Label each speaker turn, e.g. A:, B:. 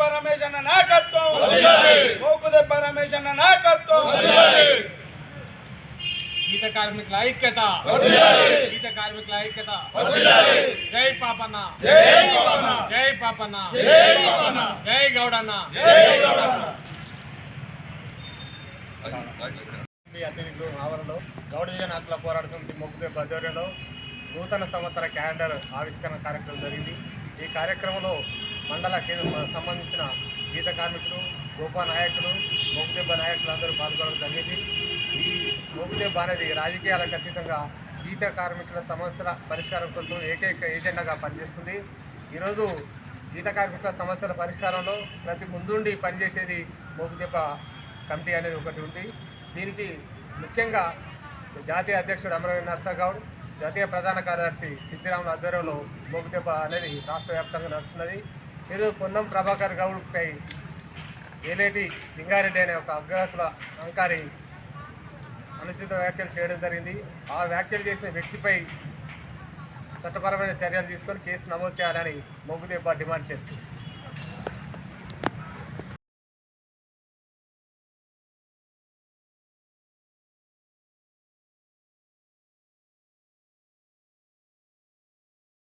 A: పరమేశ్వర నాయకత్వం. మోకుదే పరమేశ్వర నాయకత్వం. గీత కార్మికుల ఐక్యత. గీత కార్మికుల ఐక్యత. జై పాపన్న. జై పాపన్న. జై గౌడన్న. మీ అతిథులు ఆవరణలో గౌడీజన్ హక్కుల పోరాట మొక్కుపే భద్రలో నూతన సంవత్సర క్యాలెండర్ ఆవిష్కరణ కార్యక్రమం జరిగింది. ఈ కార్యక్రమంలో మండల కేంద్ర సంబంధించిన గీత కార్మికులు గోపా నాయకులు మొగ్గుదెబ్బ నాయకులు అందరూ పాల్గొనడం జరిగింది. ఈ మొగ్గుదెబ్బ అనేది రాజకీయాలకు అతీతంగా గీత కార్మికుల సమస్యల పరిష్కారం కోసం ఏకైక ఏజెండాగా పనిచేస్తుంది. ఈరోజు గీత కార్మికుల సమస్యల పరిష్కారంలో ప్రతి ముందుండి పనిచేసేది మోగుదెబ్బ కమిటీ అనేది ఒకటి ఉంది. దీనికి ముఖ్యంగా జాతీయ అధ్యక్షుడు అమరవీర్ నర్సగౌడ్ జాతీయ ప్రధాన కార్యదర్శి సిద్ధిరాముల ఆధ్వర్యంలో మోగుదెబ్బ అనేది రాష్ట్ర వ్యాప్తంగా నడుస్తున్నది. ఈరోజు పొన్నం ప్రభాకర్ గౌడ్పై ఏలేటి లింగారెడ్డి అనే ఒక అగ్రహకుల అహంకారి అనుచిత వ్యాఖ్యలు చేయడం జరిగింది. ఆ వ్యాఖ్యలు చేసిన వ్యక్తిపై చట్టపరమైన చర్యలు తీసుకొని కేసు నమోదు చేయాలని మొగ్గుదెబ్బ డిమాండ్ చేస్తుంది.